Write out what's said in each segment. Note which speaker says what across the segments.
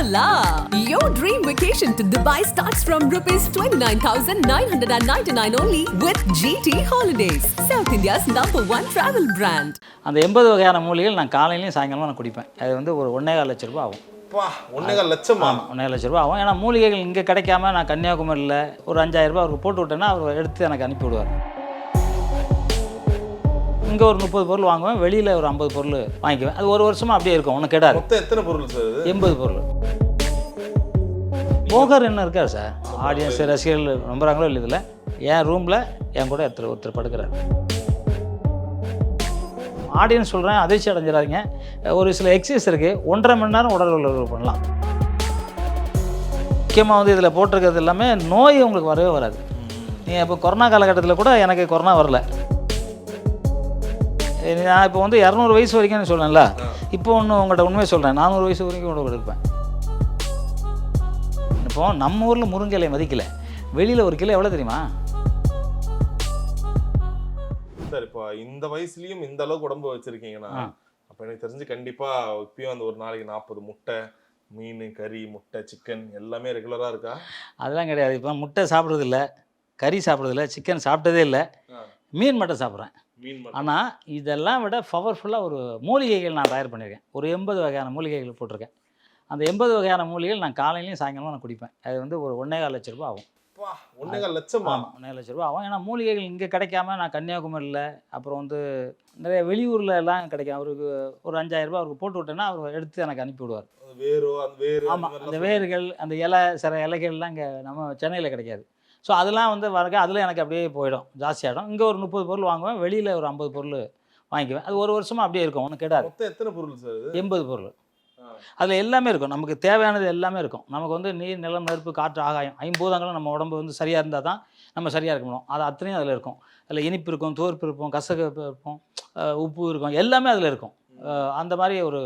Speaker 1: Voila! Your dream vacation to Dubai starts from rupees 29,999 only with GT Holidays, South India's number one travel brand.
Speaker 2: அந்த எண்பது வகையான மூலிகைகள் நான் காலையிலையும் சாயங்காலமும் நான் குடிப்பேன். அது வந்து ஒரு ஒன்றே கால் லட்ச ரூபா ஆகும்.
Speaker 3: பா ஒன்னேகால் லட்சமா?
Speaker 2: ஆமாம் ஒன்றே லட்ச ரூபா ஆகும். ஏன்னா மூலிகைகள் இங்கே கிடைக்காம நான் கன்னியாகுமரியில் ஒரு அஞ்சாயிரம் ரூபாய் அவருக்கு போட்டு விட்டேன்னா அவர் எடுத்து எனக்கு அனுப்பி விடுவார் இங்கே ஒரு முப்பது பொருள் வாங்குவேன் வெளியில் ஒரு ஐம்பது பொருள் வாங்கிக்குவேன். அது ஒரு வருஷமாக அப்படியே இருக்கும் கெடாது
Speaker 3: மொத்தம் எத்தனை பொருள் சார்
Speaker 2: எண்பது பொருள். போகர் என்ன இருக்கார் சார்? ஆடியன்ஸ் ரசிகர்கள் நம்புறாங்களோ இல்லை இதில் என் ரூமில் என் கூட ஒருத்தர் ஒருத்தர் படுக்கிறார். ஆடியன்ஸ் சொல்கிறேன் அதிர்ச்சி அடைஞ்சிடாதீங்க. ஒரு சில எக்ஸசைஸ் இருக்குது ஒன்றரை மணி நேரம் உடல் உழவு பண்ணலாம். முக்கியமாக வந்து இதில் போட்டிருக்கிறது எல்லாமே நோய் உங்களுக்கு வரவே வராது. நீங்கள் இப்போ கொரோனா காலகட்டத்தில் கூட எனக்கு கொரோனா வரல. நான் இப்போ வந்து இரநூறு வயசு வரைக்கும் சொல்லல இப்போ ஒன்று உங்கள்கிட்ட உண்மையை சொல்கிறேன் நானூறு வயசு வரைக்கும் கூட இருப்பேன். இப்போ நம்ம ஊரில் முருங்கை மதிக்கல. வெளியில் ஒரு கிலோ எவ்வளோ தெரியுமா?
Speaker 3: சார் இப்போ இந்த வயசுலயும் இந்த அளவுக்கு உடம்பு வச்சிருக்கீங்கன்னா. அப்ப எனக்கு தெரிஞ்சு கண்டிப்பா இப்பயும் அந்த ஒரு நாளைக்கு நாற்பது முட்டை மீன் கறி முட்டை சிக்கன் எல்லாமே ரெகுலரா இருக்கா?
Speaker 2: அதெல்லாம் கிடையாது. இப்போ முட்டை சாப்பிட்றது இல்ல கறி சாப்பிட்றது இல்லை சிக்கன் சாப்பிட்டதே இல்லை. மீன் மட்டும் சாப்பிட்றேன். ஆனால் இதெல்லாம் விட பவர்ஃபுல்லாக ஒரு மூலிகைகள் நான் தயார் பண்ணியிருக்கேன். ஒரு எண்பது வகையான மூலிகைகள் போட்டிருக்கேன். அந்த எண்பது வகையான மூலிகைகள் நான் காலையிலையும் சாயங்காலமும் நான் குடிப்பேன். அது வந்து ஒரு ஒன்றே கால் லட்ச ரூபா ஆகும்
Speaker 3: ஒன்னேகால் லட்சமா?
Speaker 2: ஆமாம் ஒன்றே லட்ச ரூபா ஆகும். ஏன்னா மூலிகைகள் இங்கே கிடைக்காம நான் கன்னியாகுமரியில் அப்புறம் வந்து நிறைய வெளியூரில் எல்லாம் கிடைக்கும். அவருக்கு ஒரு அஞ்சாயிரம் ரூபாய் அவருக்கு போட்டு விட்டேன்னா அவர் எடுத்து எனக்கு அனுப்பி விடுவார்.
Speaker 3: வேரோ
Speaker 2: ஆமாம் அந்த. வேர்கள் அந்த இலை சில இலைகள்லாம் இங்கே நம்ம சென்னையில் கிடைக்காது. ஸோ அதெல்லாம் வந்து வரக்க அதில் எனக்கு அப்படியே போயிடும் ஜாஸ்தியாகிடும் இங்கே ஒரு முப்பது பொருள் வாங்குவேன் வெளியில் ஒரு ஐம்பது பொருள் வாங்கிக்குவேன். அது ஒரு வருஷமாக அப்படியே இருக்கும் கெடாது.
Speaker 3: மொத்தம் எத்தனை பொருள் சார்
Speaker 2: எண்பது பொருள். அதில் எல்லாமே இருக்கும் நமக்கு தேவையானது எல்லாமே இருக்கும். நமக்கு வந்து நீர் நிலம் நெருப்பு காற்று ஆகாயம் ஐம்பூதங்களும் நம்ம உடம்பு வந்து சரியாக இருந்தால் தான் நம்ம சரியாக இருக்க முடியும். அது அத்தனையும் அதில் இருக்கும். அதில் இனிப்பு இருக்கும் தோற்பு இருக்கும் கசகப்பு இருக்கும் உப்பு இருக்கும் எல்லாமே அதில் இருக்கும். அந்த மாதிரி ஒரு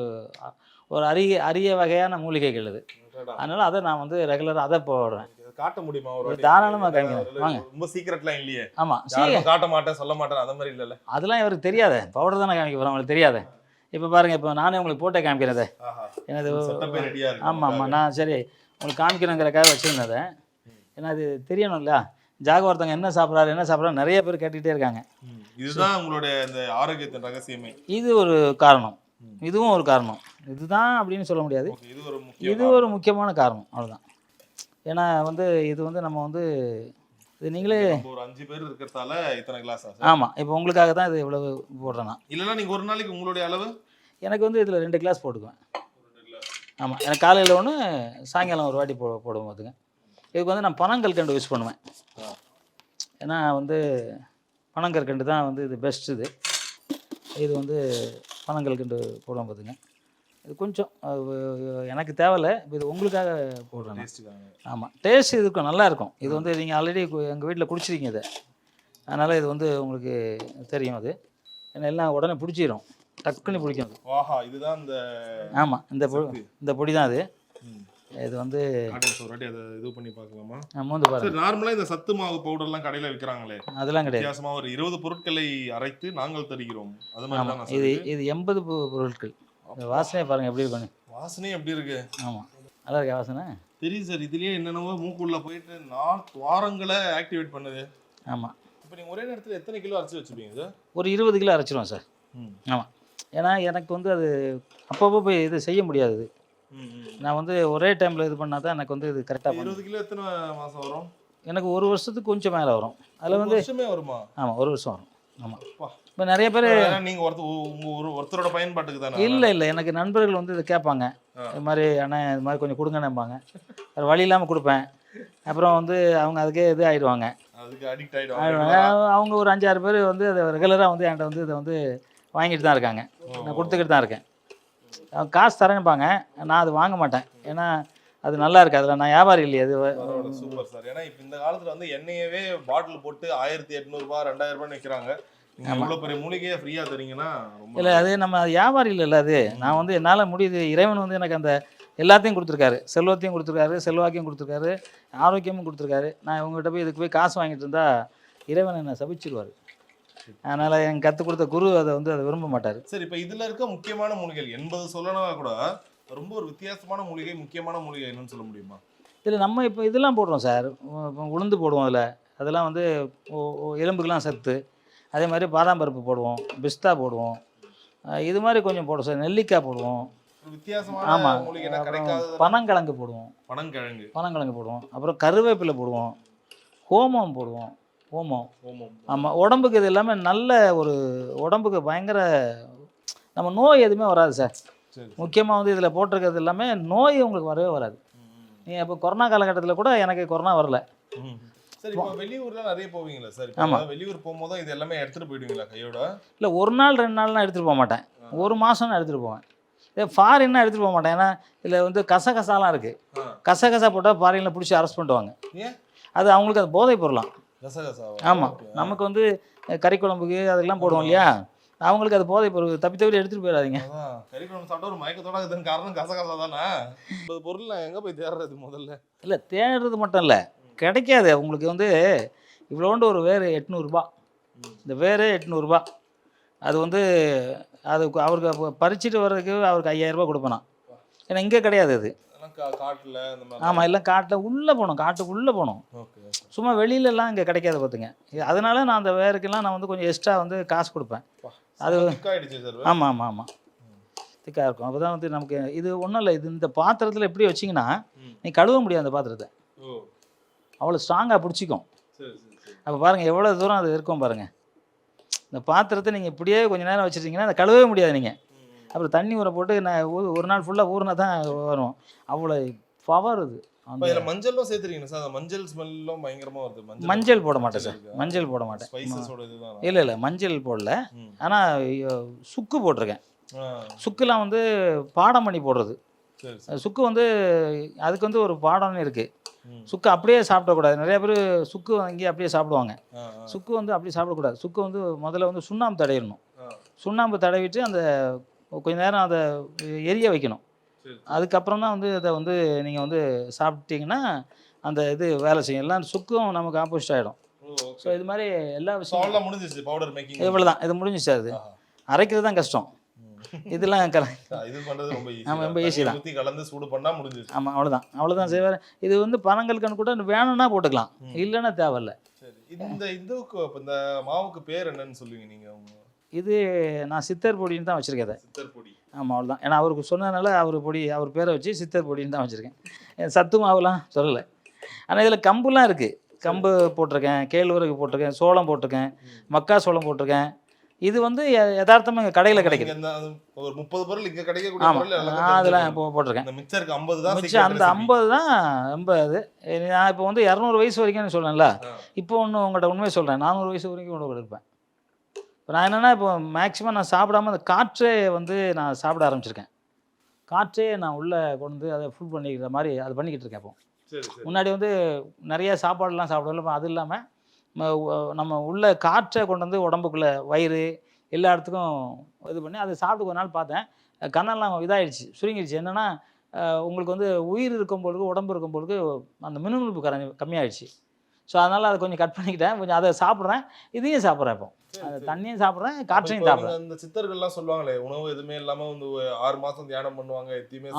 Speaker 2: ஒரு அரிய அரிய வகையான மூலிகைகள் இது
Speaker 3: அடடா.
Speaker 2: அதனால் அதை நான் வந்து ரெகுலராக அதை போடுறேன்.
Speaker 3: காட்ட முடியுமா ஒரு?
Speaker 2: தாராளமா வாங்க.
Speaker 3: ரொம்ப சீக்கிரட்லாம் இல்லையே. யாருக்கும் காட்ட மாட்டேன் சொல்ல மாட்டேன் அந்த மாதிரி இல்லைல்ல.
Speaker 2: அதெல்லாம் இவருக்கு தெரியாத. பவுடர் தானே காமிக்க போகிறோம் அவங்களுக்கு தெரியாத. இப்போ பாருங்கள் இப்போ நானே உங்களுக்கு போட்டே காமிக்கிறதே எனது ஆமாம் ஆமாம் நான் சரி உங்களுக்கு காமிக்கணுங்கிறக்காக வச்சுருந்ததை ஏன்னா அது தெரியணும்ல ஜாக ஒருத்தவங்க என்ன சாப்பிட்றாரு என்ன சாப்பிட்றாரு நிறைய பேர் கேட்டுக்கிட்டே இருக்காங்க.
Speaker 3: இதுதான் உங்களுடைய இந்த ஆரோக்கியத்தின் ரகசியமே.
Speaker 2: இது ஒரு காரணம். இதுவும் ஒரு காரணம். இதுதான் அப்படின்னு சொல்ல முடியாது.
Speaker 3: இது ஒரு
Speaker 2: முக்கியமான காரணம். அவ்வளோதான் ஏன்னா வந்து இது வந்து நம்ம வந்து இது நீங்களே
Speaker 3: ஒரு அஞ்சு பேர் இருக்கிறதால இத்தனை கிளாஸா
Speaker 2: ஆமாம் இப்போ உங்களுக்காக தான் இது இவ்வளவு போடுறேன் நான்.
Speaker 3: இல்லைன்னா நீங்க ஒரு நாளைக்கு உங்களுடைய அளவு?
Speaker 2: எனக்கு வந்து இதில் ரெண்டு கிளாஸ் போட்டுக்குவேன். ஆமாம் எனக்கு காலையில் ஒன்று சாயங்காலம் ஒரு வாட்டி போ போடுவோம் பார்த்துங்க இதுக்கு வந்து நான் பனங்கற்கண்டு யூஸ் பண்ணுவேன். ஏன்னா வந்து பனங்கற்கண்டு தான் வந்து இது பெஸ்ட் இது. இது வந்து பனங்கற்கண்டு போடுவோம் பார்த்துங்க இது கொஞ்சம் எனக்கு தேவையில்ல இப்போ இது உங்களுக்காக போடுறேன் ஆமாம் டேஸ்ட் இருக்கும் நல்லா இருக்கும். இது வந்து நீங்கள் ஆல்ரெடி எங்கள் வீட்டில் குடிச்சிருக்கீங்க இதை. அதனால் இது வந்து உங்களுக்கு தெரியும் அது. ஏன்னா எல்லாம் உடனே பிடிச்சிரும். டக்குன்னு பிடிக்கும் அது.
Speaker 3: வாஹா இதுதான் இந்த
Speaker 2: ஆமாம் இந்த பொ இந்த பொடி தான் அது. இது வந்து
Speaker 3: இது பண்ணி பார்க்கலாமா?
Speaker 2: நம்ம வந்து பாருங்க.
Speaker 3: சார் நார்மலா இந்த சத்து மாவு பவுடர்லாம் கடையில விற்கிறாங்களே
Speaker 2: அதெல்லாம் கிடையாது.
Speaker 3: வித்தியாசமா ஒரு இருபது பொருட்களை அரைத்து நாங்கள் தருகிறோம். அது மாதிரி
Speaker 2: இது இது? எண்பது பொருட்கள். இந்த வாசனையை பாருங்கள் எப்படி இருக்குன்னு.
Speaker 3: வாசனை எப்படி இருக்கு?
Speaker 2: ஆமாம் நல்லா இருக்கா வாசனை?
Speaker 3: தெரியுது சார் இதுலயே என்னென்னவோ மூக்குள்ள போயிட்டு நான் துவாரங்களை ஆக்டிவேட் பண்ணுது.
Speaker 2: ஆமாம்
Speaker 3: இப்போ நீங்க ஒரே நேரத்துல எத்தனை கிலோ அரைச்சு வச்சுப்பீங்க சார்?
Speaker 2: ஒரு இருபது கிலோ அரைச்சிருவோம் சார்.
Speaker 3: ம்.
Speaker 2: ஆமாம் ஏன்னா எனக்கு வந்து அது அப்பப்போ போய் இது செய்ய முடியாது. நான் வந்து ஒரே டைமில் இது பண்ணால் தான் எனக்கு வந்து இது கரெக்டாக
Speaker 3: இருபது கிலோ எத்தனை மாசம் வரும்?
Speaker 2: எனக்கு ஒரு வருஷத்துக்கு கொஞ்சம் மேலே வரும். அதில் வந்து
Speaker 3: வருஷமே வருமா?
Speaker 2: ஆமாம் ஒரு வருஷம் வரும். ஆமாம். இப்போ நிறைய பேர்
Speaker 3: ஏன்னா நீங்க ஒருத்தர் ஒருத்தரோட பயன்பாட்டுக்கு தானே
Speaker 2: இல்லை இல்லை. எனக்கு நண்பர்கள் வந்து இதை கேட்பாங்க. இது மாதிரி அண்ணா இது மாதிரி கொஞ்சம் கொடுங்கன்னும்பாங்க. வேறு வழி இல்லாமல் கொடுப்பேன். அப்புறம் வந்து அவங்க அதுக்கே இது ஆயிடுவாங்க.
Speaker 3: அதுக்கு அடிக்ட்
Speaker 2: ஆயிடுவாங்க.
Speaker 3: ஆயிடும்
Speaker 2: அவங்க ஒரு அஞ்சாறு பேர் வந்து அதை ரெகுலராக வந்து என்கிட்ட வந்து இதை வந்து வாங்கிட்டு தான் இருக்காங்க. நான் கொடுத்துக்கிட்டு தான் இருக்கேன். அவங்க காசு தரேன்பாங்க நான் அது வாங்க மாட்டேன். ஏன்னா அது நல்லா இருக்கு அதில் நான் வியாபாரி இல்லையே அது
Speaker 3: சூப்பர் சார் ஏன்னா இப்ப இந்த காலத்துல வந்து எண்ணெயவே பாட்டில் போட்டு ஆயிரத்தி எட்நூறுபா ரெண்டாயிரம் ரூபாய் விற்கிறாங்க
Speaker 2: இல்லை அது நம்ம வியாபாரி இல்லைல்ல அது. நான் வந்து என்னால் முடியுது இறைவன் வந்து எனக்கு அந்த எல்லாத்தையும் கொடுத்துருக்காரு. செல்வத்தையும் கொடுத்துருக்காரு செல்வாக்கையும் கொடுத்துருக்காரு ஆரோக்கியமும் கொடுத்துருக்காரு. நான் இவங்ககிட்ட போய் இதுக்கு போய் காசு வாங்கிட்டு இருந்தா இறைவன் என்னை சபிச்சிருவார். அதனால் எனக்கு கற்றுக் கொடுத்த குரு அதை வந்து அதை விரும்ப மாட்டார்.
Speaker 3: சரி இப்ப இதுல இருக்க முக்கியமான மூலிகைகள் எண்பது சொல்லனா கூட ரொம்ப ஒரு வித்தியாசமான மூலிகை முக்கியமான மூலிகை என்னன்னு சொல்ல முடியுமா?
Speaker 2: இதில் நம்ம இப்போ இதெல்லாம் போடுறோம் சார். உளுந்து போடுவோம் அதில். அதெல்லாம் வந்து எலும்புக்கெல்லாம் சத்து. அதே மாதிரி பாதாம் பருப்பு போடுவோம் பிஸ்தா போடுவோம். இது மாதிரி கொஞ்சம் போடுவோம். சார் நெல்லிக்காய் போடுவோம். ஆமாம் பனங்கிழங்கு போடுவோம்.
Speaker 3: பனங்கிழங்கு.
Speaker 2: பனங்கிழங்கு போடுவோம். அப்புறம் கருவேப்பிலை போடுவோம். ஹோமம் போடுவோம். ஹோமம். ஆமாம் உடம்புக்கு இது எல்லாமே நல்ல ஒரு உடம்புக்கு பயங்கர நம்ம நோய் எதுவுமே வராது சார். முக்கியமாக வந்து இதில் போட்டிருக்கிறது எல்லாமே நோய் உங்களுக்கு வரவே வராது. நீங்கள் இப்போ கொரோனா காலகட்டத்தில் கூட எனக்கு கொரோனா வரல.
Speaker 3: சரி இப்போ வெளியூர்ல நிறைய போவீங்களா சார்?
Speaker 2: ஆமா.
Speaker 3: இப்போ வெளியூர் போகும்போது இது எல்லாமே எடுத்துட்டு போயிடுவீங்களா கையோட?
Speaker 2: இல்லை ஒரு நாள் ரெண்டு நாள்லாம் எடுத்துகிட்டு போக மாட்டேன். ஒரு மாதம் நான் எடுத்துகிட்டு போவேன். இதே ஃபாரின்னா எடுத்துகிட்டு போக மாட்டேன். ஏன்னா இதில் வந்து கசகசாலாம் இருக்குது. கசகசா போட்டால் ஃபாரினில் பிடிச்சி அரெஸ்ட் பண்ணுவாங்க
Speaker 3: ஏன்?
Speaker 2: அது அவங்களுக்கு அது போதை பொருளாம் ஆமாம். நமக்கு வந்து அஹ், கறி குழம்புக்கு அதெல்லாம் போடுவோம் இல்லையா? அவங்களுக்கு அது போதை பொருள். தப்பி தவிர எடுத்துகிட்டு போயிடாதீங்க.
Speaker 3: கறி குழம்பு சாப்பிட்டா ஒரு மயக்கத்தோட இருக்குதுன்னு காரணம் கசகசா தானே பொருள் எங்க போய் தேடுறது முதல்ல?
Speaker 2: இல்லை தேடுறது மட்டும் இல்லை. கிடைக்காது. உங்களுக்கு வந்து இவ்வளோண்டு ஒரு வேறு எட்நூறுபா. இந்த வேறு எட்நூறுபா. அது வந்து அது அவருக்கு பறிச்சுட்டு வர்றதுக்கு அவருக்கு ஐயாயிரரூபா கொடுப்பேன். ஏன்னா இங்கே கிடையாது அது. ஆமாம் எல்லாம் காட்டில் உள்ளே போகணும். காட்டுக்குள்ளே போகணும். சும்மா வெளியிலலாம் இங்கே கிடைக்காது பார்த்துங்க. அதனால நான் அந்த வேருக்கெல்லாம் நான் வந்து கொஞ்சம் எக்ஸ்ட்ரா வந்து காசு கொடுப்பேன். அது ஆமாம் ஆமாம் ஆமாம் திக்காக இருக்கும். அப்போ தான் வந்து நமக்கு இது ஒன்றும் இல்லை. இது இந்த பாத்திரத்தில் எப்படி வச்சிங்கன்னா. நீ கழுவ முடியாது அந்த பாத்திரத்தை. அவ்வளோ ஸ்ட்ராங்காக பிடிச்சிக்கும். அப்போ பாருங்கள் எவ்வளோ தூரம் அது இருக்கும் பாருங்கள் இந்த பாத்திரத்தை நீங்கள் இப்படியே கொஞ்ச நேரம் வச்சுருந்தீங்கன்னா அதை கழுவவே முடியாது நீங்கள். அப்புறம் தண்ணி ஊற போட்டு நான் ஊ- ஒரு நாள் ஃபுல்லாக ஊறினா தான் வரும். அவ்வளோ பவர் இது
Speaker 3: மஞ்சளும் சேர்த்துறீங்க சார்? மஞ்சள் ஸ்மெல்லும் பயங்கரமா வருது.
Speaker 2: மஞ்சள் போட மாட்டேன் சார். மஞ்சள் போட மாட்டேன். இல்லை இல்லை மஞ்சள் போடல. ஆனால் சுக்கு போட்டிருக்கேன். சுக்குலாம் வந்து பாடம் பண்ணி போடுறது. சுக்கு வந்து அதுக்கு வந்து ஒரு பாடம்னு இருக்குது. சுக்கு அப்படியே சாப்பிடக்கூடாது. நிறைய பேர் சுக்கு வாங்கி அப்படியே சாப்பிடுவாங்க. சுக்கு வந்து அப்படியே சாப்பிடக்கூடாது. சுக்கு வந்து முதல்ல வந்து சுண்ணாம்பு தடவிடணும்.
Speaker 3: ஆ.
Speaker 2: சுண்ணாம்பு தடவிட்டு அந்த கொஞ்ச நேரம் அதை எரிய வைக்கணும். அதுக்கப்புறம் தான் வந்து அதை வந்து நீங்கள் வந்து சாப்பிட்டீங்கன்னா அந்த இது வேலை செய்யும். எல்லாம் சுக்கும் நமக்கு ஆப்போசிட் ஆகிடும் ஸோ இது மாதிரி எல்லா விஷயம்
Speaker 3: முடிஞ்சிச்சு பவுடர் மேக்கிங்
Speaker 2: இவ்வளோ தான் இது முடிஞ்சிச்சு அது. அரைக்கிறது தான் கஷ்டம். இதெல்லாம் கல
Speaker 3: இது பண்றது ரொம்ப ஈஸி
Speaker 2: ஆமா, ரொம்ப easy தான்.
Speaker 3: கலந்து சூடு பண்ணா முடிஞ்சிச்சு
Speaker 2: ஆமாம் அவ்வளோதான் அவ்வளோதான் செய்வார். இது வந்து கணக்கு கூட வேணும்னா போட்டுக்கலாம். இல்லைன்னா தேவையில்ல.
Speaker 3: இந்த இதுக்கு இந்த மாவுக்கு பேர் என்னன்னு சொல்லுவீங்க நீங்க உங்க
Speaker 2: இது நான் சித்தர் பொடின்னு தான் வச்சுருக்கேன் அதை
Speaker 3: சித்தர் பொடி.
Speaker 2: ஆமாம் அவ்வளோதான் ஏன்னா அவருக்கு சொன்னதுனால அவர் பொடி அவர் பேரை வச்சு சித்தர் பொடின்னு தான் வச்சுருக்கேன். சத்து மாவுலாம் சொல்லலை. ஆனால் இதில் கம்புலாம் இருக்குது கம்பு போட்டிருக்கேன் கேழ்வரகு போட்டிருக்கேன் சோளம் போட்டிருக்கேன் மக்கா சோளம் போட்டிருக்கேன். இது வந்து ய- யதார்த்தமா இங்கே கடையில் கிடைக்குது.
Speaker 3: ஒரு முப்பது பொருள் இங்க கிடைக்கக்கூடிய
Speaker 2: ஆமாம் அதெல்லாம்
Speaker 3: தெரிஞ்சுக்கணும்.
Speaker 2: போ போட்டிருக்கேன்.
Speaker 3: இந்த மிச்சருக்கு ஐம்பது தான்
Speaker 2: மிச்சம் அந்த. ஐம்பது தான் ரொம்ப இது. நான் இப்போ வந்து இரநூறு வயசு வரைக்கும்
Speaker 3: ஆ.
Speaker 2: இப்போ ஒன்று உங்கள்கிட்ட உண்மையை சொல்கிறேன் நானூறு வயசு வரைக்கும் கூட இருப்பேன் இப்போ நான் என்னென்னா இப்போ மேக்ஸிமம் நான் சாப்பிடாம அந்த காற்றே வந்து நான் சாப்பிட ஆரம்பிச்சிருக்கேன். காற்றே நான் உள்ளே கொண்டு அதை ஃபுல் பண்ணிக்கிற மாதிரி அது பண்ணிக்கிட்டு இருக்கேன் இப்போ. முன்னாடி வந்து நிறைய சாப்பாடுலாம் சாப்பிடல இப்போ அது இல்லாமல் நம்ம உள்ள காற்றை கொண்டு வந்து உடம்புக்குள்ளே வயிறு எல்லா இடத்துக்கும் இது பண்ணி அதை சாப்பிட்டு ஒரு நாள் பார்த்தேன். கண்ணெல்லாம் இதாகிடுச்சு சுருங்கிடுச்சு. என்னென்னா உங்களுக்கு வந்து உயிர் இருக்கும் பொழுது உடம்பு இருக்கும் பொழுது அந்த மினுமினுப்பு கரைஞ்சி கம்மியாயிடுச்சு. ஸோ அதனால் அதை கொஞ்சம் கட் பண்ணிக்கிட்டேன். கொஞ்சம் அதை சாப்பிட்றேன். இதையும் சாப்பிட்றேன் இப்போ. தண்ணியும் சாப்பிட்றேன் காற்றையும் சாப்பிட்றேன்.
Speaker 3: இந்த சித்தர்கள்லாம் சொல்லுவாங்களே உணவு எதுவுமே இல்லாம வந்து ஆறு மாசம் தியானம் பண்ணுவாங்க எத்தையுமே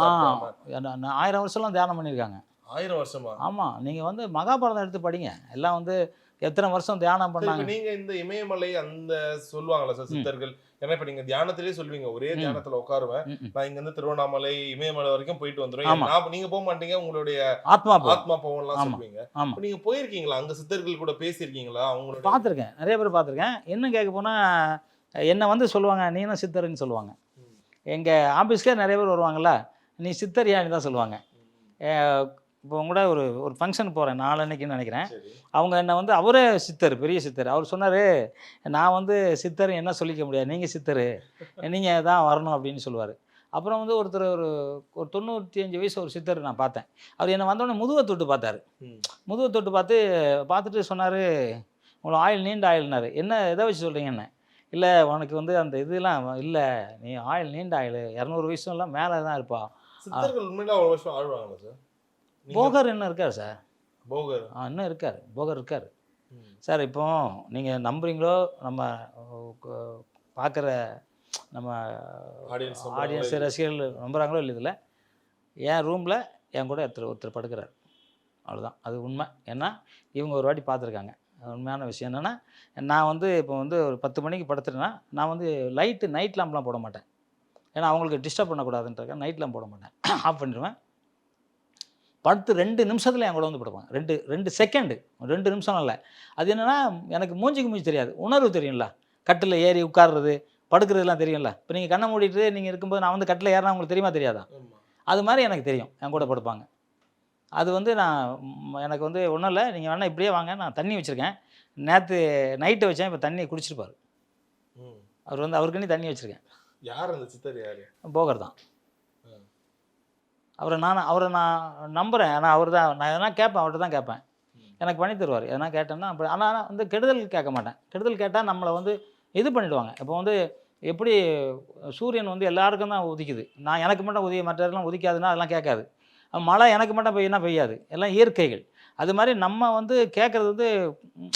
Speaker 2: ஆயிரம் வருஷம்லாம் தியானம் பண்ணியிருக்காங்க.
Speaker 3: ஆயிரம் வருஷமா?
Speaker 2: ஆமாம் நீங்கள் வந்து மகாபாரதம் எடுத்து படிங்க. எல்லாம் வந்து எத்தனை வருஷம் தியானம் பண்ணாங்க?
Speaker 3: நீங்க இந்த இமயமலை அந்த சொல்லுவாங்கல்ல சார் சித்தர்கள். ஏன்னா இப்ப நீங்க தியானத்திலே சொல்வீங்க ஒரே. தியானத்துல உட்காருவேன். நான் இங்க இருந்து திருவண்ணாமலை இமயமலை வரைக்கும் போயிட்டு வந்துருவேன். நீங்க போக மாட்டீங்க உங்களுடைய
Speaker 2: ஆத்மா
Speaker 3: ஆத்மா
Speaker 2: ஆமா.
Speaker 3: சொல்லுவீங்க. நீங்க போயிருக்கீங்களா? அங்க சித்தர்கள் கூட பேசியிருக்கீங்களா? அவங்களோட
Speaker 2: பார்த்துருக்கேன். நிறைய பேர் பார்த்துருக்கேன். இன்னும் கேட்க போனால் என்னை வந்து சொல்லுவாங்க? நீனும் சித்தர்னு சொல்லுவாங்க.
Speaker 3: ம்.
Speaker 2: எங்கள் ஆஃபீஸ்க்கே நிறைய பேர் வருவாங்கல்ல. நீ சித்தரியான்னு தான் சொல்லுவாங்க. இப்போ கூட ஒரு ஒரு ஃபங்க்ஷன் போகிறேன் நாளன்னைக்குன்னு நினைக்கிறேன். அவங்க என்னை வந்து அவரே சித்தர் பெரிய சித்தர். அவர் சொன்னார் நான் வந்து சித்தர் என்ன சொல்லிக்க முடியாது? நீங்கள் சித்தர். நீங்கள் தான் வரணும் அப்படின்னு சொல்லுவார். அப்புறம் வந்து ஒருத்தர் ஒரு ஒரு தொண்ணூற்றி அஞ்சு வயசு ஒரு சித்தர் நான் பார்த்தேன். அவர் என்னை வந்தோடனே முதுவை தொட்டு பார்த்தாரு. முதுவை தொட்டு பார்த்து பார்த்துட்டு சொன்னார் உங்களை ஆயில் நீண்ட ஆயில்னாரு என்ன எதை வச்சு சொல்கிறீங்க என்ன இல்லை உனக்கு வந்து அந்த இதெல்லாம் இல்லை. நீ ஆயில் நீண்ட ஆயில் இரநூறு வயசுலாம் மேலே தான் இருப்பா.
Speaker 3: சித்தர்கள் உண்மையில வருஷம் ஆழ்வாங்களா சார்?
Speaker 2: போகர் இன்னும் இருக்கார் சார்.
Speaker 3: போகர்.
Speaker 2: ஆ இன்னும் இருக்கார். போகர் இருக்கார். சார் இப்போ நீங்கள் நம்புறீங்களோ நம்ம பார்க்குற நம்ம ஆடியன்ஸ்
Speaker 3: இல்லையோ.
Speaker 2: ரசிகர்கள் நம்புகிறாங்களோ இல்லை இதில் என் ரூமில் என் கூட ஒருத்தர் ஒருத்தர் படுக்கிறார். அவ்வளோதான் அது உண்மை. ஏன்னா இவங்க ஒரு வாட்டி பார்த்துருக்காங்க. உண்மையான விஷயம் என்னென்னா நான் வந்து இப்போ வந்து ஒரு பத்து மணிக்கு படுத்துட்டேன்னா நான் வந்து லைட்டு நைட் லேம்ப்லாம் போட மாட்டேன். ஏன்னா அவங்களுக்கு டிஸ்டர்ப் பண்ணக்கூடாதுன்றக்க நைட் லேம்ப் போட மாட்டேன். ஆஃப் பண்ணிடுவேன். படுத்து ரெண்டு நிமிஷத்தில் என் கூட வந்து படுப்பேன். ரெண்டு ரெண்டு செகண்டு ரெண்டு நிமிஷம் இல்லை. அது என்னென்னா எனக்கு மூஞ்சிக்கு மூஞ்சி தெரியாது. உணர்வு தெரியும்ல. கட்டில் ஏறி உட்கார்றது படுக்கிறதுலாம் தெரியும்ல. இப்போ நீங்கள் கண்ணை மூடிட்டு நீங்கள் இருக்கும்போது நான் வந்து கட்டில் ஏறினா உங்களுக்கு தெரியுமா தெரியாதா? அது மாதிரி எனக்கு தெரியும். என் கூட படுப்பாங்க. அது வந்து நான் எனக்கு வந்து ஒன்றும் இல்லை. நீங்கள் வேணால் இப்படியே வாங்க. நான் தண்ணி வச்சுருக்கேன். நேற்று நைட்டு வச்சேன். இப்போ தண்ணி குடிச்சிருப்பார். அவர் வந்து அவருக்குன்னு தண்ணி வச்சுருக்கேன்.
Speaker 3: யார் அந்த சித்தர் யாரு?
Speaker 2: போகர் தான். அவரை நான் அவரை நான் நம்புகிறேன் ஆனால் அவர் தான் நான் எதனா கேட்பேன் அவர்கிட்ட தான் கேட்பேன். எனக்கு பண்ணி தருவார். எதனா கேட்டேன்னா அப்படி ஆனால் வந்து கெடுதல் கேட்க மாட்டேன். கெடுதல் கேட்டால் நம்மளை வந்து இது பண்ணிவிடுவாங்க இப்போ வந்து எப்படி சூரியன் வந்து எல்லாருக்கும் தான் உதிக்குது. நான் எனக்கு மட்டும் உதிய மற்றவர்கள்லாம் உதிக்காதுன்னா அதெல்லாம் கேட்காது. மழை எனக்கு மட்டும் பெய்யினா பெய்யாது. எல்லாம் இயற்கைகள். அது மாதிரி நம்ம வந்து கேட்குறது வந்து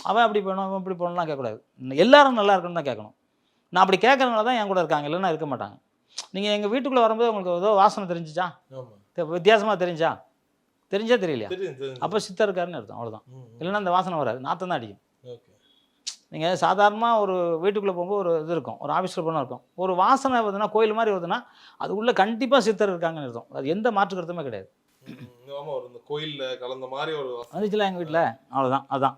Speaker 2: அவன் அப்படி பண்ணணும் அவன் இப்படி பண்ணலாம் கேட்கக்கூடாது. எல்லாரும் நல்லா இருக்கணும்னு தான் கேட்கணும். நான் அப்படி கேட்குறதுனால தான் என் கூட இருக்காங்க. இல்லைன்னா இருக்க மாட்டாங்க. நீங்கள் எங்கள் வீட்டுக்குள்ளே வரும்போது உங்களுக்கு ஏதோ வாசனை தெரிஞ்சிச்சா? வித்தியாசமாக தெரிஞ்சா? தெரிஞ்சா தெரியலையா? அப்போ சித்தர் இருக்காருன்னு அர்த்தம் அவ்வளோதான் இல்லைன்னா அந்த வாசனை வராது. நாற்றம் தான் அடிக்கும். நீங்கள் சாதாரணமாக ஒரு வீட்டுக்குள்ளே போகும்போது ஒரு இது இருக்கும் ஒரு ஆஃபீஸில் போனால் இருக்கும். ஒரு வாசனை வருதுன்னா கோயில் மாதிரி வருதுன்னா அது உள்ள கண்டிப்பாக சித்தர் இருக்காங்கன்னு அர்த்தம். அது எந்த மாற்று கருத்துமே கிடையாது.
Speaker 3: கோயில்ல கலந்த மாதிரி ஒரு.
Speaker 2: வந்துச்சுல எங்கள் வீட்டில் அவ்வளோதான் அதான்.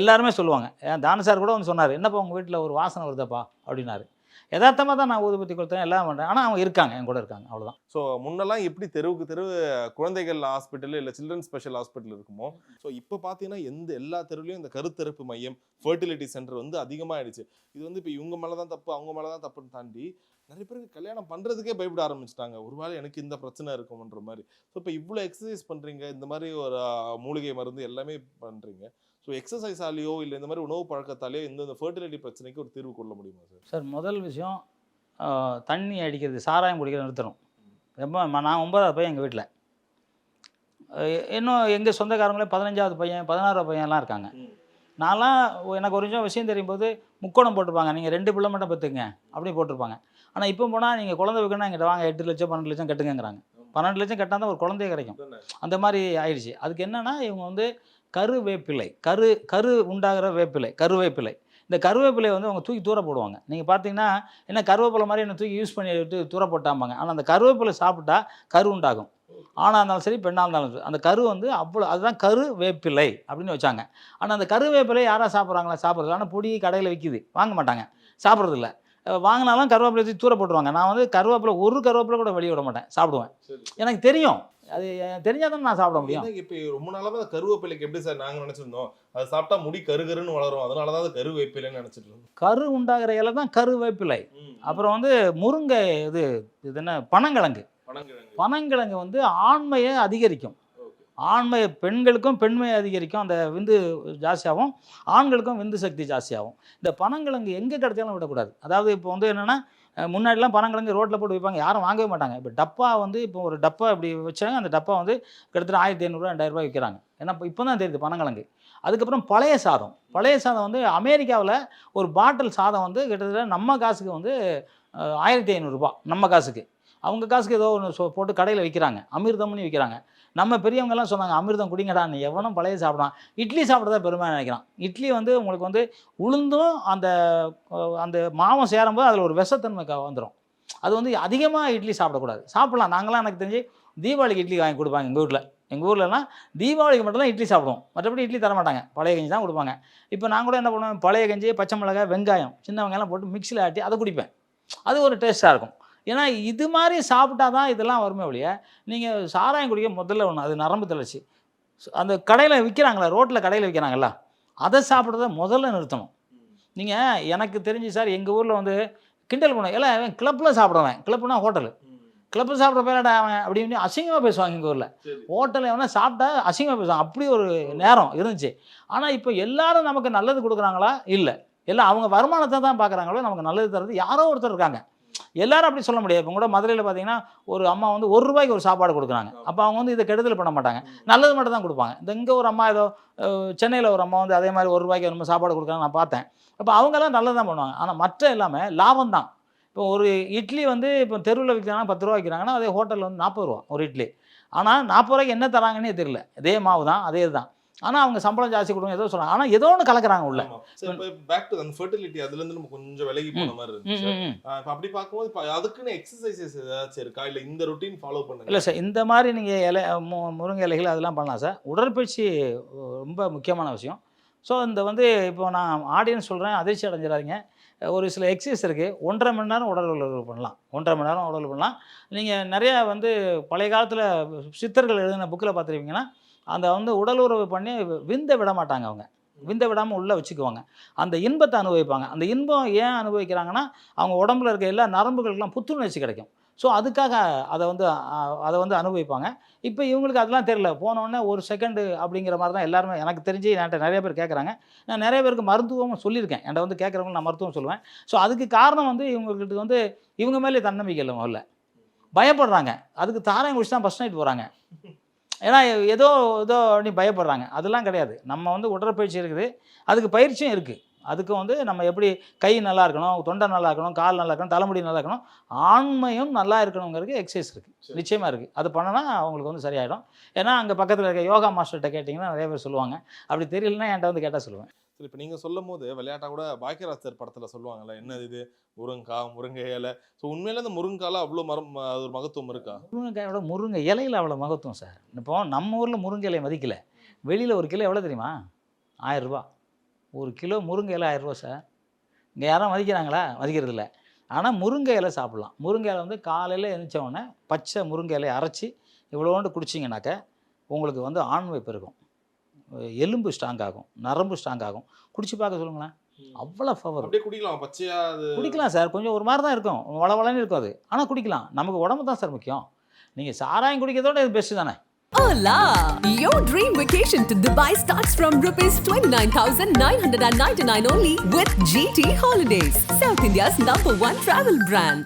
Speaker 2: எல்லாருமே சொல்லுவாங்க. தான சார் கூட வந்து சொன்னார் என்னப்பா உங்கள் வீட்டில் ஒரு வாசனை வருதாப்பா? அப்படின்னாரு. யதார்த்தமாக தான் நான் ஊதுபத்தி கொடுத்தேன் எல்லாம் பண்ணுறேன் ஆனால் அவங்க இருக்காங்க என் கூட இருக்காங்க அவ்வளோதான்
Speaker 3: ஸோ முன்னெல்லாம் எப்படி தெருவுக்கு தெரு குழந்தைகள் ஹாஸ்பிட்டல் இல்லை சில்ட்ரன் ஸ்பெஷல் ஹாஸ்பிட்டல் இருக்குமோ ஸோ இப்போ பார்த்தீங்கன்னா எந்த எல்லா தெருவிலையும் இந்த கருத்தரப்பு மையம் ஃபர்டிலிட்டி சென்டர் வந்து அதிகமாகிடுச்சு இது வந்து இப்போ இவங்க மேலே தான் தப்பு அவங்க மேலே தான் தப்புன்னு தாண்டி நிறைய பேருக்கு கல்யாணம் பண்ணுறதுக்கே பயப்பட ஆரம்பிச்சிட்டாங்க. ஒருவேளை எனக்கு இந்த பிரச்சனை இருக்கும்ன்ற மாதிரி. ஸோ இப்போ இவ்வளோ எக்ஸசைஸ் பண்ணுறீங்க இந்த மாதிரி ஒரு மூலிகை மருந்து எல்லாமே பண்ணுறீங்க ஸோ எக்ஸசைஸாலேயோ இல்லை இந்த மாதிரி உணவு பழக்கத்தாலேயோ இந்த ஃபர்டிலிட்டி பிரச்சனைக்கு ஒரு தீர்வு கொள்ள முடியுமா சார்
Speaker 2: சார் முதல் விஷயம் தண்ணி அடிக்கிறது சாராயம் குடிக்கிறது நிறுத்தணும். ரொம்ப நான் ஒன்பதாவது பையன் எங்கள் வீட்டில் இன்னும் எங்கள் சொந்தக்காரங்களே பதினஞ்சாவது பையன் பதினாறாவது பையன்லாம் இருக்காங்க. நான்லாம் எனக்கு ஒரு நிமிஷம் விஷயம் தெரியும் போது முக்கோணம் போட்டிருப்பாங்க. நீங்கள் ரெண்டு பிள்ளை மட்டும் பெற்றுங்க அப்படி போட்டிருப்பாங்க. ஆனால் இப்போ போனால் நீங்கள் குழந்தை வைக்கணும் எங்கிட்ட வாங்க எட்டு லட்சம் பன்னெண்டு லட்சம் கட்டுங்கங்கிறாங்க. பன்னெண்டு லட்சம் கட்டினா தான் ஒரு குழந்தைய கிடைக்கும். அந்த மாதிரி ஆயிடுச்சு. அதுக்கு என்னன்னா இவங்க வந்து கருவேப்பிலை கரு கரு உண்டாகிற வேப்பிலை கருவேப்பிலை. இந்த கருவேப்பிலை வந்து அவங்க தூக்கி தூர போடுவாங்க. நீங்கள் பார்த்தீங்கன்னா என்ன கருவேப்பிலை மாதிரி என்ன தூக்கி யூஸ் பண்ணிட்டு தூர போட்டாம்பாங்க. ஆனால் அந்த கருவேப்பிலை சாப்பிட்டா கரு உண்டாகும். ஆணாக இருந்தாலும் சரி பெண்ணாக இருந்தாலும் சரி அந்த கரு வந்து அவ்வளோ அதுதான் கரு வேப்பிலை அப்படின்னு வச்சாங்க. ஆனால் அந்த கருவேப்பிலை யாராக சாப்பிட்றாங்களா? சாப்பிட்றது ஆனால் பொடி கடையில் விற்கிது வாங்க மாட்டாங்க. சாப்பிட்றது இல்ல அஹ் வாங்கினாலும் கருவேப்பிலை தூக்கி தூர போட்டுருவாங்க. நான் வந்து கருவேப்பிலை ஒரு கருவேப்பிலை கூட வெளியே விட மாட்டேன். சாப்பிடுவேன். எனக்கு தெரியும். அது தெரிஞ்சால் தான் நான் சாப்பிட முடியும்.
Speaker 3: இப்ப ரொம்ப அந்த கருவேப்பிலைக்கு எப்படி சார் நாங்க நினைச்சிருந்தோம்? அது சாப்பிட்டா முடி கருகருன்னு வளரும். அதனாலதான் அது கருவேப்பிலைன்னு நினைச்சிட்டு இருந்தோம்
Speaker 2: கரு உண்டாகிற இலை தான் கருவேப்பிலை அப்புறம் வந்து முருங்கை இது இது என்ன பனங்கிழங்கு.
Speaker 3: பனங்கிழங்கு.
Speaker 2: பனங்கிழங்கு வந்து ஆண்மையை அதிகரிக்கும். ஆண்மை பெண்களுக்கும் பெண்மையை அதிகரிக்கும். அந்த விந்து ஜாஸ்தியாகும். ஆண்களுக்கும் விந்து சக்தி ஜாஸ்தியாகும். இந்த பனங்கிழங்கு எங்கே கிடைச்சாலும் விடக்கூடாது. அதாவது இப்போ வந்து என்னென்னா முன்னாடிலாம் பனங்கிழங்கு ரோட்டில் போட்டு வைப்பாங்க. யாரும் வாங்கவே மாட்டாங்க. இப்போ டப்பா வந்து இப்போ ஒரு டப்பா இப்படி வச்சாங்க. அந்த டப்பா வந்து கிட்டத்தட்ட ஆயிரத்தி ஐநூறுரூவா ரெண்டாயிரம் ரூபாய் விற்கிறாங்க ஏன்னா இப்போ தான் தெரியுது பனங்கிழங்கு அதுக்கப்புறம் பழைய சாதம். பழைய சாதம் வந்து அமெரிக்காவில் ஒரு பாட்டில் சாதம் வந்து கிட்டத்தட்ட நம்ம காசுக்கு வந்து ஆயிரத்தி ஐநூறுரூபா நம்ம காசுக்கு. அவங்க காசுக்கு ஏதோ ஒன்று போட்டு கடையில் விற்கிறாங்க அமிர்தம்னு விற்கிறாங்க நம்ம பெரியவங்கெல்லாம் சொன்னாங்க அமிர்தம் குடிங்கடான்னு எவனும் பழைய சாப்பிடான். இட்லி சாப்பிட்றதா பெருமை நினைக்கிறான். இட்லி வந்து உங்களுக்கு வந்து உளுந்தும் அந்த அந்த மாவும் சேரும்போது அதில் ஒரு விஷத்தன்மை வந்துடும் அது வந்து அதிகமாக இட்லி சாப்பிடக்கூடாது. சாப்பிட்லாம். நாங்களாம் எனக்கு தெரிஞ்சு தீபாவளிக்கு இட்லி வாங்கி கொடுப்பாங்க எங்கள் ஊரில். எங்கள் ஊர்லலாம் தீபாவளிக்கு மட்டும் தான் இட்லி சாப்பிடுவோம். மற்றபடி இட்லி தர மாட்டாங்க. பழைய கஞ்சி தான் கொடுப்பாங்க. இப்போ நான் கூட என்ன பண்ணுவேன்? பழைய கஞ்சி பச்சை மிளகாய் வெங்காயம் சின்ன வெங்காயம் போட்டு மிக்சியில் ஆட்டி அதை குடிப்பேன். அது ஒரு டேஸ்ட்டாக இருக்கும். ஏன்னா இது மாதிரி சாப்பிட்டா தான் இதெல்லாம் வருமே ஒழிய நீங்கள் சாராயம் குடிக்க முதல்ல ஒன்று அது நரம்பு தளர்ச்சி. அந்த கடையில் விற்கிறாங்களா ரோட்டில் கடையில் விற்கிறாங்கல்ல அதை சாப்பிட்றத முதல்ல நிறுத்தணும். நீங்கள் எனக்கு தெரிஞ்சு சார் எங்கள் ஊரில் வந்து கிண்டல் பண்ணுவேன் எல்லாம் அவன் கிளப்பில் சாப்பிடுவேன் கிளப்புனா ஹோட்டலு. கிளப்பில் சாப்பிட்ற பேரடா அவன் அப்படின்னு அசிங்கமாக பேசுவாங்க எங்கள் ஊரில். ஹோட்டலில் எவனா சாப்பிட்டா அசிங்கமாக பேசுவாங்க அப்படி ஒரு நேரம் இருந்துச்சு. ஆனால் இப்போ எல்லாரும் நமக்கு நல்லது கொடுக்குறாங்களா? இல்லை. எல்லாம் அவங்க வருமானத்தை தான் பார்க்குறாங்களோ நமக்கு நல்லது தர்றது யாரோ ஒருத்தர் இருக்காங்க. எல்லாரும் அப்படி சொல்ல முடியாது. இப்போ கூட மதுரையில் பார்த்தீங்கன்னா ஒரு அம்மா வந்து ஒரு ரூபாய்க்கு ஒரு சாப்பாடு கொடுக்குறாங்க. அப்போ அவங்க வந்து இதை கெடுதல் பண்ண மாட்டாங்க. நல்லது மட்டும் தான் கொடுப்பாங்க. இந்த இங்கே ஒரு அம்மா ஏதோ சென்னையில் ஒரு அம்மா வந்து அதே மாதிரி ஒரு ரூபாய்க்கு ஒரு சாப்பாடு கொடுக்குறாங்க நான் பார்த்தேன். அப்போ அவங்கெல்லாம் நல்லது தான் பண்ணுவாங்க. ஆனால் மற்ற எல்லாமே லாபம் தான். இப்போ ஒரு இட்லி வந்து இப்போ தெருவில் விற்கிறாங்கன்னா பத்து ரூபா விற்கிறாங்கன்னா அதே ஹோட்டலில் வந்து நாற்பது ரூபா ஒரு இட்லி. ஆனால் நாற்பது ரூபாய்க்கு என்ன தராங்கன்னே தெரியல. அதே மாவு தான் அதே தான். ஆனால் அவங்க சம்பளம் ஜாஸ்தி கொடுங்க ஏதோ சொல்கிறாங்க ஆனால் ஏதோ ஒன்று கலக்குறாங்க உள்ள.
Speaker 3: பேக் டு அந்த ஃபெர்டிலிட்டி அதுல இருந்து நம்ம கொஞ்சம் விலகி போன மாதிரி இருந்துச்சு. இப்ப அப்படி பார்க்கும்போது இப்ப அதுக்குன்னு எக்ஸசைசஸ் ஏதாச்சும் இருக்கா? இல்ல இந்த ரொட்டீன் ஃபாலோ பண்ணுங்க.
Speaker 2: இல்லை சார் இந்த மாதிரி நீங்கள் இலை முருங்கை இலைகள் அதெல்லாம் பண்ணலாம் சார் உடற்பயிற்சி ரொம்ப முக்கியமான விஷயம். ஸோ இந்த வந்து இப்போ நான் ஆடியன்ஸ் சொல்கிறேன் அதிர்ச்சி அடைஞ்சிடாதீங்க. ஒரு சில எக்ஸசைஸ் இருக்குது ஒன்றரை மணி நேரம் உடல் உழவு பண்ணலாம். ஒன்றரை மணி நேரம் உடல் பண்ணலாம். நீங்கள் நிறைய வந்து பழைய காலத்தில் சித்தர்கள் எழுதின புக்கில் பார்த்துருப்பீங்கன்னா அந்த வந்து உடல் உறவு பண்ணி விந்த விட மாட்டாங்க அவங்க. விந்த விடாமல் உள்ளே வச்சுக்குவாங்க. அந்த இன்பத்தை அனுபவிப்பாங்க. அந்த இன்பம் ஏன் அனுபவிக்கிறாங்கன்னா அவங்க உடம்புல இருக்க எல்லா நரம்புகளுக்கெல்லாம் புத்துணர்ச்சி கிடைக்கும். ஸோ அதுக்காக அதை வந்து அதை வந்து அனுபவிப்பாங்க. இப்போ இவங்களுக்கு அதெல்லாம் தெரியல. போனோடனே ஒரு செகண்டு அப்படிங்கிற மாதிரி தான் எல்லாருமே எனக்கு தெரிஞ்சு என்கிட்ட நிறைய பேர் கேட்குறாங்க நான் நிறைய பேருக்கு மருத்துவமும் சொல்லியிருக்கேன். என்கிட்ட வந்து கேட்குறவங்க நான் மருத்துவம் சொல்லுவேன். ஸோ அதுக்கு காரணம் வந்து இவங்ககிட்ட வந்து இவங்க மேலே தன்னம்பிக்கை இல்லை முதல்ல. பயப்படுறாங்க. அதுக்கு தாராயம் குடிச்சு தான் ஃபஸ்ட் நைட் போகிறாங்க ஏன்னா ஏதோ ஏதோ அப்படி பயப்படுறாங்க. அதெல்லாம் கிடையாது. நம்ம வந்து உடற்பயிற்சி இருக்குது. அதுக்கு பயிற்சியும் இருக்குது அதுக்கு வந்து நம்ம எப்படி கை நல்லா இருக்கணும் தொண்டை நல்லா இருக்கணும் கால் நல்லா இருக்கணும் தலைமுடி நல்லா இருக்கணும் ஆண்மையும் நல்லா இருக்கணுங்கிறதுக்கு எக்ஸசைஸ் இருக்குது. நிச்சயமாக இருக்குது அது பண்ணனா அவங்களுக்கு வந்து சரியாயிடும். ஏன்னா அங்கே பக்கத்தில் இருக்க யோகா மாஸ்டர்கிட்ட கேட்டிங்கன்னா நிறைய பேர் சொல்லுவாங்க. அப்படி தெரியலன்னா என்கிட்ட வந்து கேட்டால் சொல்லுவேன்.
Speaker 3: சரி இப்ப நீங்க சொல்லும் போது விளையாட்டா கூட பாக்கியராஜ் சார் படத்துல சொல்லுவாங்கல்ல என்ன இது? முருங்கக்காய் முருங்கை இலை. ஸோ உண்மையில இந்த முருங்கால அவ்வளவு மரம் அது ஒரு மகத்துவம் இருக்கா?
Speaker 2: முருங்கைக்காயோட முருங்கை இலையில் அவ்வளோ மகத்துவம் சார். இப்போ நம்ம ஊரில் முருங்கை இலையை மதிக்கல. வெளியில் ஒரு கிலோ எவ்வளோ தெரியுமா? ஆயிரம் ரூபாய் ஒரு கிலோ முருங்கை இலை ஆயிரம் ரூபா சார். இங்கே யாரும் மதிக்கிறாங்களா? மதிக்கிறது இல்லை. ஆனால் முருங்கை இலை சாப்பிட்லாம். முருங்கை இலை வந்து காலையில் எழுந்திரிச்ச உடனே பச்சை முருங்கை இலையை அரைச்சி இவ்வளோண்டு குடிச்சிங்கனாக்க உங்களுக்கு வந்து ஆண்மை பெருகும். எலும்பு ஸ்ட்ராங் ஆகும் நரம்பு ஸ்ட்ராங் ஆகும். குடிச்சு பார்க்க சொல்லுங்களேன். அவ்வளோ பவர்
Speaker 3: அப்படியே குடிக்கலாம் பச்சையா அது.
Speaker 2: குடிக்கலாம் சார் கொஞ்சம் ஒரு மாதிரி தான் இருக்கும். வளவளன்னு இருக்கும் அது. ஆனால் குடிக்கலாம். நமக்கு உடம்பு தான் சார் முக்கியம். நீங்கள் சாராயம் குடிக்கிறதோட இது பெஸ்ட்டு தானே?
Speaker 1: Hola! Your dream vacation to Dubai starts from rupees 29,999 only with GT Holidays, South India's number one travel brand.